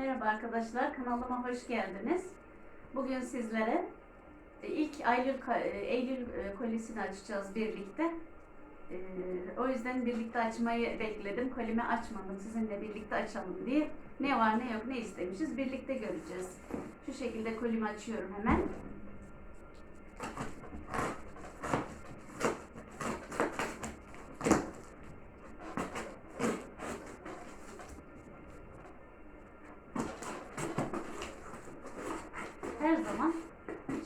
Merhaba arkadaşlar, kanalıma hoş geldiniz. Bugün sizlere e, ilk Eylül, e, Eylül e, kolisini açacağız birlikte. O yüzden birlikte açmayı bekledim. Kolimi açmadım, sizinle birlikte açalım diye. Ne var ne yok ne istemişiz birlikte göreceğiz. Şu şekilde kolimi açıyorum hemen. Her zaman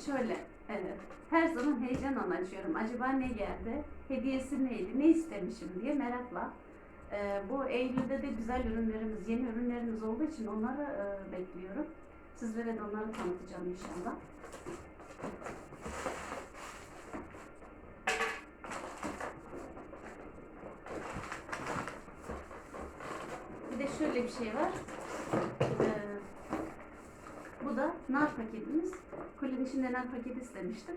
şöyle, evet. Her zaman heyecanla açıyorum. Acaba ne geldi? Hediyesi neydi? Ne istemişim diye merakla. Ee, bu Eylül'de de güzel ürünlerimiz, yeni ürünlerimiz olduğu için onları e, bekliyorum. Sizlere de onları tanıtacağım inşallah. Bir de şöyle bir şey var. Ee, bu da nar paketimiz. Kolinin içinde nar paketi istemiştim.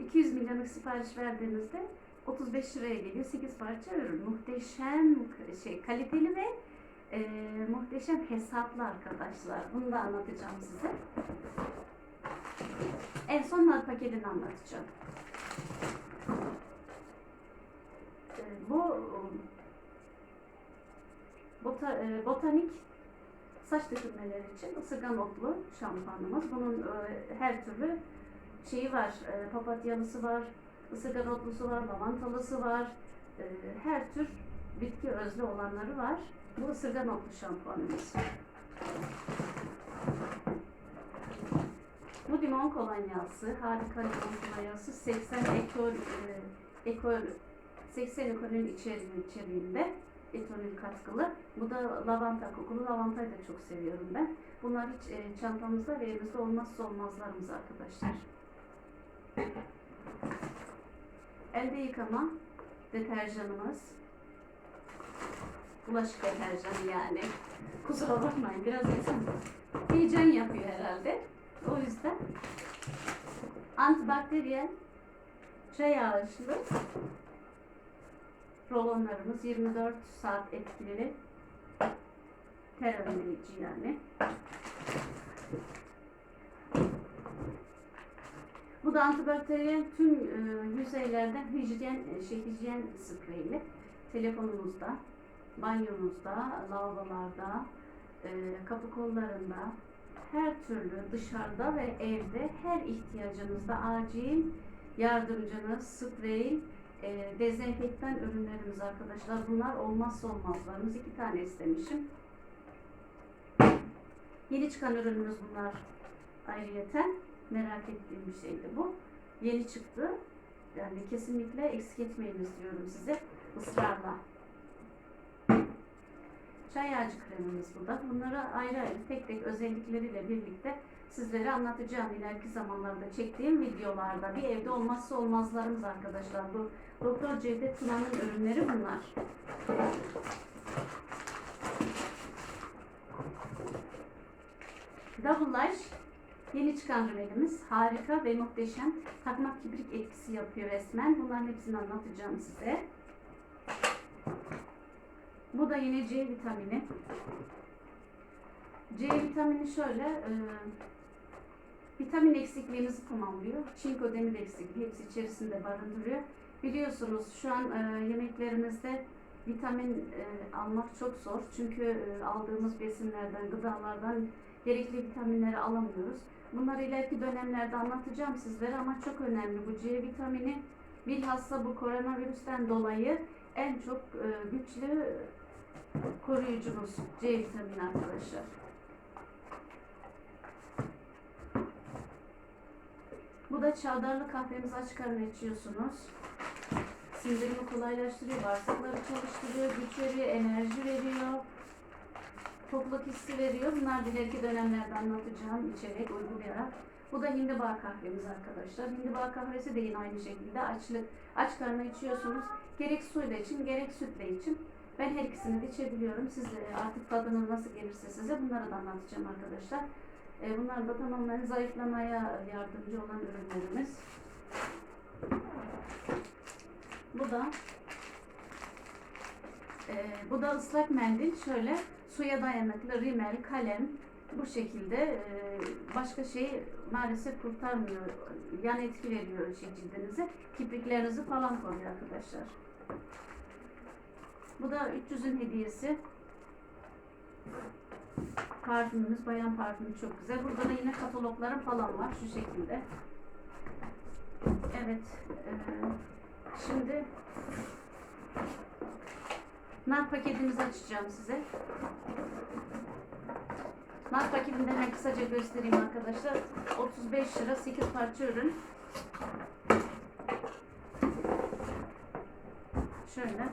200 milyonluk sipariş verdiğimizde 35 liraya geliyor. 8 parça ürün. Muhteşem şey kaliteli ve e, muhteşem hesaplı arkadaşlar. Bunu da anlatacağım size. En son nar paketini anlatacağım. E, bu bota, e, botanik saç dökülmeleri için ısırgan otlu şampuanımız. Bunun e, her türlü şeyi var. E, papatyalısı var, ısırgan otlusu var, lavantalısı var. E, her tür bitki özlü olanları var. Bu ısırgan otlu şampuanımız. Bu limon kolonyası, harika limon kolonyası 80 ekol, e, ekol 80 ekolün içeriği, içeriğinde etonil katkılı. Bu da lavanta kokulu. Lavantayı da çok seviyorum ben. Bunlar hiç e, çantamızda ve evimizde olmazsa olmazlarımız arkadaşlar. Elde yıkama deterjanımız. Bulaşık deterjanı yani. Kusura bakmayın biraz insan heyecan yapıyor herhalde. O yüzden antibakteriyel çay ağaçlı rolonlarımız 24 saat etkili ter önleyici yani. Bu da antibakteriyel tüm e, yüzeylerden hijyen, e, şey, hijyen spreyli. Telefonumuzda, banyomuzda, lavabolarda, e, kapı kollarında, her türlü dışarıda ve evde her ihtiyacınızda acil yardımcınız, sprey, e, dezenfektan ürünlerimiz arkadaşlar. Bunlar olmazsa olmazlarımız. iki tane istemişim. Yeni çıkan ürünümüz bunlar ayrıyeten. Merak ettiğim bir şeydi bu. Yeni çıktı. Yani kesinlikle eksik etmeyin istiyorum size. ısrarla. Çay ağacı kremimiz bu da. Bunları ayrı ayrı tek tek özellikleriyle birlikte sizlere anlatacağım ileriki zamanlarda çektiğim videolarda. Bir evde olmazsa olmazlarımız arkadaşlar. Bu Doktor Cevdet Tuna'nın ürünleri bunlar. Double Lash yeni çıkan ürünlerimiz harika ve muhteşem takmak kibrik etkisi yapıyor resmen. Bunların hepsini anlatacağım size. Bu da yine C vitamini. C vitamini şöyle e, vitamin eksikliğimizi tamamlıyor. Çinko demir eksikliği hepsi içerisinde barındırıyor. Biliyorsunuz şu an e, yemeklerimizde vitamin e, almak çok zor. Çünkü e, aldığımız besinlerden, gıdalardan gerekli vitaminleri alamıyoruz. Bunları ileriki dönemlerde anlatacağım sizlere ama çok önemli bu C vitamini. Bilhassa bu koronavirüsten dolayı en çok e, güçlü koruyucumuz C vitamini arkadaşlar. Bu da çavdarlı kahvemizi açık karnına içiyorsunuz. Sindirimi kolaylaştırıyor, bağırsakları çalıştırıyor, güç veriyor, enerji veriyor. Tokluk hissi veriyor. Bunlar da ileriki dönemlerde anlatacağım içerek uygulayarak. Bu da hindiba kahvemiz arkadaşlar. Hindiba kahvesi de yine aynı şekilde açlık, aç karnına içiyorsunuz. Gerek suyla için gerek sütle için. Ben her ikisini de içebiliyorum. Siz artık tadını nasıl gelirse size bunları da anlatacağım arkadaşlar. E, Bunlar da tamamen zayıflamaya yardımcı olan ürünlerimiz. Bu da e, bu da ıslak mendil. Şöyle suya dayanıklı rimel, kalem, Bu şekilde e, başka şey maalesef kurtarmıyor. Yan etki veriyor şey cildinize. Kipriklerinizi falan koruyor arkadaşlar. Bu da 300'ün hediyesi. Parfümümüz, bayan parfümü çok güzel. Burada da yine kataloglarım falan var şu şekilde. Evet. e, şimdi nar paketimizi açacağım size. Nar paketinden hemen kısaca göstereyim arkadaşlar. 35 lira 8 parça ürün. Şöyle.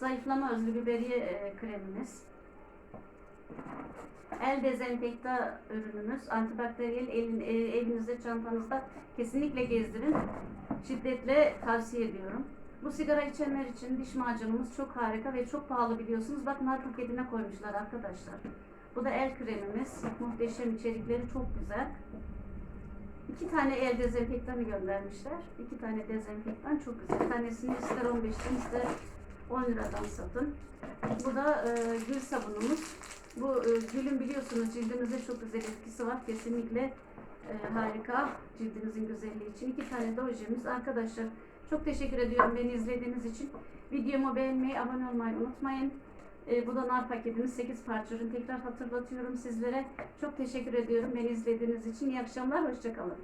Zayıflama özlü biberiye e, kremimiz. El dezenfekta ürünümüz. Antibakteriyel elin, e, elinizde, çantanızda kesinlikle gezdirin. Şiddetle tavsiye ediyorum. Bu sigara içenler için diş macunumuz çok harika ve çok pahalı biliyorsunuz. Bak nar paketine koymuşlar arkadaşlar. Bu da el kremimiz. Muhteşem içerikleri çok güzel. İki tane el dezenfektanı göndermişler. İki tane dezenfektan çok güzel. Tanesini ister 15'ten ister 10 liradan satın. Bu da e, gül sabunumuz. Bu e, gülün biliyorsunuz cildinize çok güzel etkisi var. Kesinlikle e, harika cildinizin güzelliği için. İki tane de. Arkadaşlar çok teşekkür ediyorum beni izlediğiniz için. Videomu beğenmeyi, abone olmayı unutmayın. E, bu da nar paketimiz 8 parça ürün. Tekrar hatırlatıyorum sizlere. Çok teşekkür ediyorum beni izlediğiniz için. İyi akşamlar, hoşçakalın.